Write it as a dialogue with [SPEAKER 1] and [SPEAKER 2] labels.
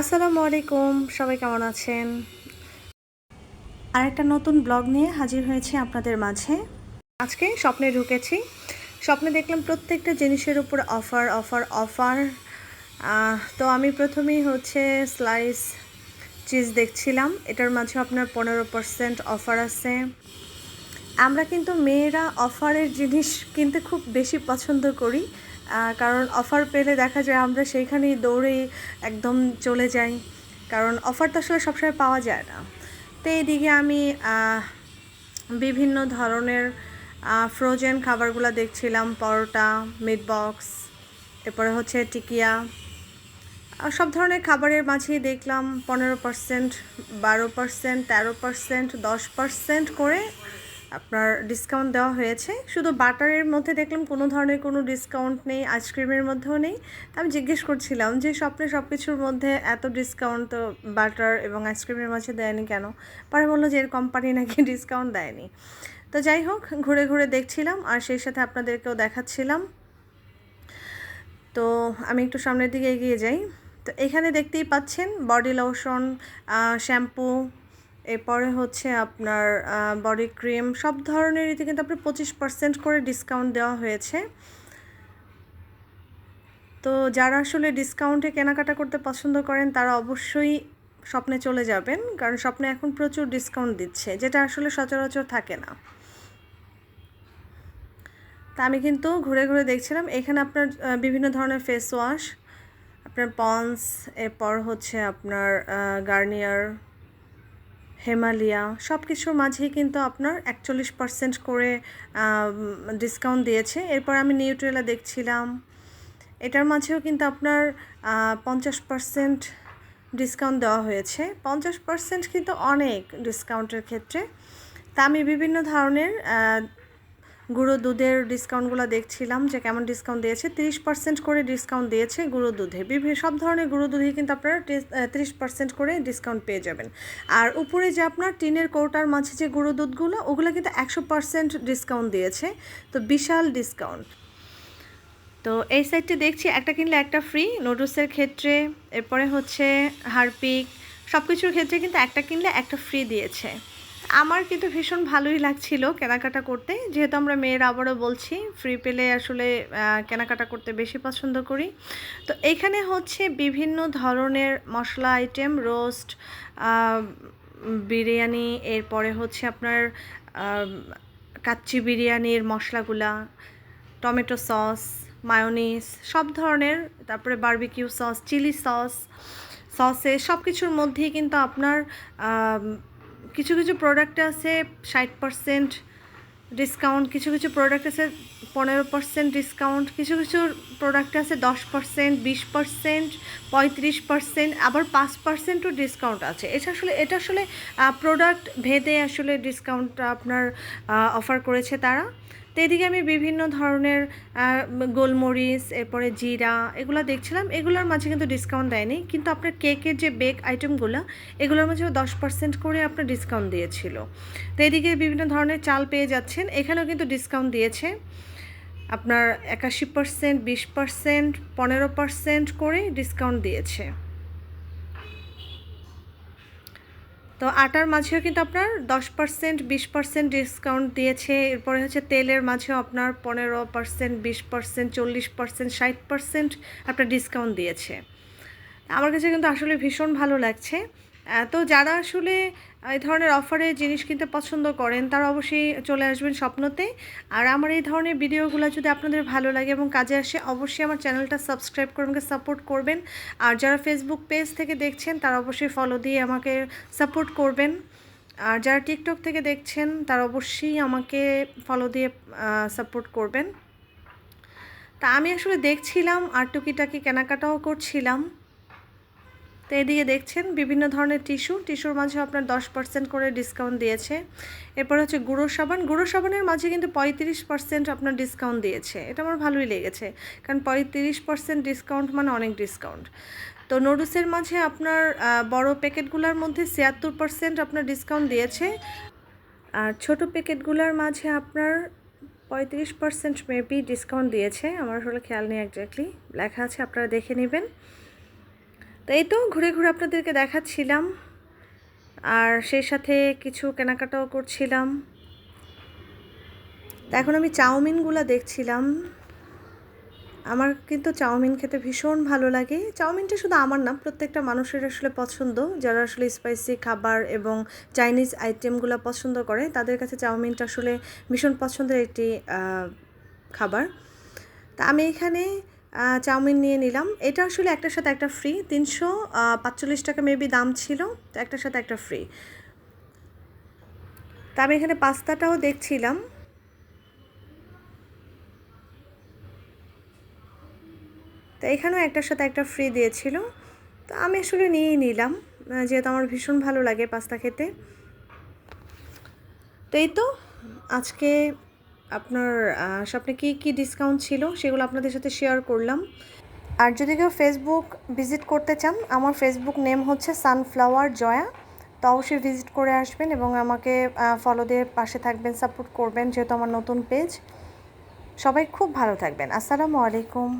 [SPEAKER 1] আসসালামু আলাইকুম, সবাই কেমন আছেন? আর একটা নতুন ব্লগ নিয়ে হাজির হয়েছে আপনাদের মাঝে। আজকে স্বপ্নে ঢুকেছি। স্বপ্নে দেখলাম প্রত্যেকটা জিনিসের উপর অফার অফার অফার। তো আমি প্রথমেই হচ্ছে স্লাইস চিজ দেখছিলাম। এটার মাঝে আপনার পনেরো পার্সেন্ট অফার আছে। আমরা কিন্তু মেয়েরা অফারের জিনিস কিনতে খুব বেশি পছন্দ করি। কারণ অফার পেলে দেখা যায় আমরা সেইখানেই দৌড়ে একদম চলে যাই। কারণ অফার তো আসলে সবসময় পাওয়া যায় না। তো এইদিকে আমি বিভিন্ন ধরনের ফ্রোজেন খাবারগুলো দেখছিলাম, পরোটা মিট বক্স এরপরে হচ্ছে টিকিয়া সব ধরনের খাবারের মাঝেই দেখলাম পনেরো পার্সেন্ট বারো পার্সেন্ট তেরো পার্সেন্ট দশ পার্সেন্ট করে আপনার ডিসকাউন্ট দেওয়া হয়েছে। শুধু বাটারের মধ্যে দেখলাম কোনো ধরনের কোনো ডিসকাউন্ট নেই আইসক্রিমের মধ্যেও নেই। তা আমি জিজ্ঞেস করছিলাম যে স্বপ্নে সব কিছুর মধ্যে এত ডিসকাউন্ট তো বাটার এবং আইসক্রিমের মাঝে দেয়নি কেন? পরে বলল যে এর কোম্পানি নাকি ডিসকাউন্ট দেয়নি। তো যাই হোক, ঘুরে ঘুরে দেখছিলাম আর সেই সাথে আপনাদেরকেও দেখাচ্ছিলাম। তো আমি একটু সামনের দিকে এগিয়ে যাই। তো এখানে দেখতেই পাচ্ছেন বডি লোশন শ্যাম্পু এরপরে হচ্ছে আপনার বডি ক্রিম সব ধরনের এতে কিন্তু আপনার পঁচিশ পার্সেন্ট করে ডিসকাউন্ট দেওয়া হয়েছে। তো যারা আসলে ডিসকাউন্টে কেনাকাটা করতে পছন্দ করেন, তারা অবশ্যই স্বপ্নে চলে যাবেন, কারণ স্বপ্নে এখন প্রচুর ডিসকাউন্ট দিচ্ছে, যেটা আসলে সচরাচর থাকে না। তা আমি কিন্তু ঘুরে ঘুরে দেখছিলাম, এখানে আপনার বিভিন্ন ধরনের ফেস ওয়াশ আপনার পন্স এরপর হচ্ছে আপনার গার্নিয়ার হেমালিয়া সব কিছুর মাঝেই কিন্তু আপনার একচল্লিশ পার্সেন্ট করে ডিসকাউন্ট দিয়েছে। এরপর আমি নিউট্রেলা দেখছিলাম। এটার মাঝেও কিন্তু আপনার পঞ্চাশ পার্সেন্ট ডিসকাউন্ট দেওয়া হয়েছে। পঞ্চাশ পার্সেন্ট কিন্তু অনেক ডিসকাউন্টের ক্ষেত্রে। তা আমি বিভিন্ন ধরনের গুঁড়ো দুধের ডিসকাউন্টগুলো দেখছিলাম যে কেমন ডিসকাউন্ট দিয়েছে। তিরিশ পার্সেন্ট করে ডিসকাউন্ট দিয়েছে গুঁড়ো দুধে। বিভিন্ন সব ধরনের গুঁড়ো দুধে কিন্তু আপনারা তিরিশ পার্সেন্ট করে ডিসকাউন্ট পেয়ে যাবেন। আর উপরে যে আপনার টিনের কৌটার মাঝে যে গুঁড়ো দুধগুলো, ওগুলো কিন্তু একশো পার্সেন্ট ডিসকাউন্ট দিয়েছে। তো বিশাল ডিসকাউন্ট। তো এই সাইডটি দেখছি, একটা কিনলে একটা ফ্রি, নুডলসের ক্ষেত্রে, এরপরে হচ্ছে হারপিক সব কিছুর ক্ষেত্রে কিন্তু একটা কিনলে একটা ফ্রি দিয়েছে। আমার কিন্তু ভীষণ ভালোই লাগছিল কেনাকাটা করতে। যেহেতু আমরা মেয়েরা আবারও বলছি ফ্রি পেলে আসলে কেনাকাটা করতে বেশি পছন্দ করি। তো এখানে হচ্ছে বিভিন্ন ধরনের মশলা আইটেম রোস্ট বিরিয়ানি, এরপরে হচ্ছে আপনার কাচ্চি বিরিয়ানির মশলাগুলা, টমেটো সস মায়োনিজ সব ধরনের, তারপরে বার্বিকিউ সস চিলি সস সসে সব কিছুর মধ্যেই কিন্তু আপনার কিছু কিছু প্রোডাক্টে আছে ষাট পার্সেন্ট ডিসকাউন্ট কিছু কিছু প্রোডাক্ট আছে পনেরো পার্সেন্ট ডিসকাউন্ট কিছু কিছু প্রোডাক্ট আছে দশ পার্সেন্ট বিশ পার্সেন্ট পঁয়ত্রিশ পার্সেন্ট আবার পাঁচ পার্সেন্টও ডিসকাউন্ট আছে। এটা আসলে এটা আসলে প্রোডাক্ট ভেদে আসলে ডিসকাউন্টটা আপনার অফার করেছে তারা। তো এদিকে আমি বিভিন্ন ধরনের গোলমরিচ, এরপরে জিরা এগুলো দেখছিলাম। এগুলোর মাঝে কিন্তু ডিসকাউন্ট দেয়নি। কিন্তু আপনার কেকের যে বেক আইটেমগুলো এগুলোর মাঝেও দশ পার্সেন্ট করে আপনার ডিসকাউন্ট দিয়েছিল। তো এদিকে বিভিন্ন ধরনের চাল পেয়ে যাচ্ছেন। এখানেও কিন্তু ডিসকাউন্ট দিয়েছে। আপনার একাশি পার্সেন্ট বিশ পার্সেন্ট পনেরো পার্সেন্ট করে ডিসকাউন্ট দিয়েছে। তো আটার মাঝেও কিন্তু আপনার দশ পার্সেন্ট বিশ পার্সেন্ট ডিসকাউন্ট দিয়েছে। এরপরে হচ্ছে তেলের মাঝেও আপনার পনেরো পার্সেন্ট বিশ পার্সেন্ট চল্লিশ পার্সেন্ট ষাট পার্সেন্ট আপনার ডিসকাউন্ট দিয়েছে। আমার কাছে কিন্তু আসলে ভীষণ ভালো লাগছে। তো যারা আসলে এই ধরনের অফারে জিনিস কিনতে পছন্দ করেন, তারা অবশ্যই চলে আসবেন স্বপ্নতে। আর আমার এই ধরনের ভিডিওগুলো যদি আপনাদের ভালো লাগে এবং কাজে আসে, অবশ্যই আমার চ্যানেলটা সাবস্ক্রাইব করে আমাকে সাপোর্ট করবেন। আর যারা ফেসবুক পেজ থেকে দেখছেন, তারা অবশ্যই ফলো দিয়ে আমাকে সাপোর্ট করবেন। আর যারা টিকটক থেকে দেখছেন, তারা অবশ্যই আমাকে ফলো দিয়ে সাপোর্ট করবেন। তা আমি আসলে দেখছিলাম আর টুকিটাকি কেনাকাটাও করছিলাম। তো এদিকে দেখছেন বিভিন্ন ধরনের টিস্যু, টিস্যুর মাঝে আপনার দশ পার্সেন্ট করে ডিসকাউন্ট দিয়েছে। এরপর হচ্ছে গুঁড়ো সাবান, গুঁড়ো সাবানের মাঝে কিন্তু পঁয়ত্রিশ পার্সেন্ট আপনার ডিসকাউন্ট দিয়েছে। এটা আমার ভালোই লেগেছে, কারণ পঁয়ত্রিশ পার্সেন্ট ডিসকাউন্ট মানে অনেক ডিসকাউন্ট তো নুডলসের মাঝে আপনার বড় প্যাকেটগুলোর মধ্যে ছিয়াত্তর পার্সেন্ট আপনার ডিসকাউন্ট দিয়েছে। আর ছোট প্যাকেটগুলোর মাঝে আপনার পঁয়ত্রিশ পার্সেন্ট মেবি ডিসকাউন্ট দিয়েছে। আমার আসলে খেয়াল নেই একজাক্টলি লেখা আছে, আপনারা দেখে নেবেন। তো এই তো ঘুরে ঘুরে আপনাদেরকে দেখাচ্ছিলাম। আর সেই সাথে কিছু কেনাকাটাও করছিলাম। এখন আমি চাউমিনগুলো দেখছিলাম। আমার কিন্তু চাউমিন খেতে ভীষণ ভালো লাগে। চাউমিনটা শুধু আমার না, প্রত্যেকটা মানুষের আসলে পছন্দ। যারা আসলে স্পাইসি খাবার এবং চাইনিজ আইটেমগুলো পছন্দ করে, তাদের কাছে চাউমিনটা আসলে ভীষণ পছন্দের একটি খাবার। তা আমি এখানে চাউমিন নিয়ে নিলাম। এটা আসলে একটার সাথে একটা ফ্রি তিনশো পাঁচচল্লিশ টাকা মেবি দাম ছিল একটার সাথে একটা ফ্রি তা আমি এখানে পাস্তাটাও দেখছিলাম। তো এখানেও একটার সাথে একটা ফ্রি দিয়েছিল। তো আমি আসলে নিয়েই নিলাম যেহেতু আমার ভীষণ ভালো লাগে পাস্তা খেতে। তো এই তো, আজকে আপনার স্বপ্নে কী কী ডিসকাউন্ট ছিল সেগুলো আপনাদের সাথে শেয়ার করলাম। আর যদি কেউ ফেসবুক ভিজিট করতে চান, আমার ফেসবুক নেম হচ্ছে সানফ্লাওয়ার জয়া তো অবশ্যই ভিজিট করে আসবেন এবং আমাকে ফলো দিয়ে পাশে থাকবেন সাপোর্ট করবেন, যেহেতু আমার নতুন পেজ সবাই খুব ভালো থাকবেন। আসসালামু আলাইকুম।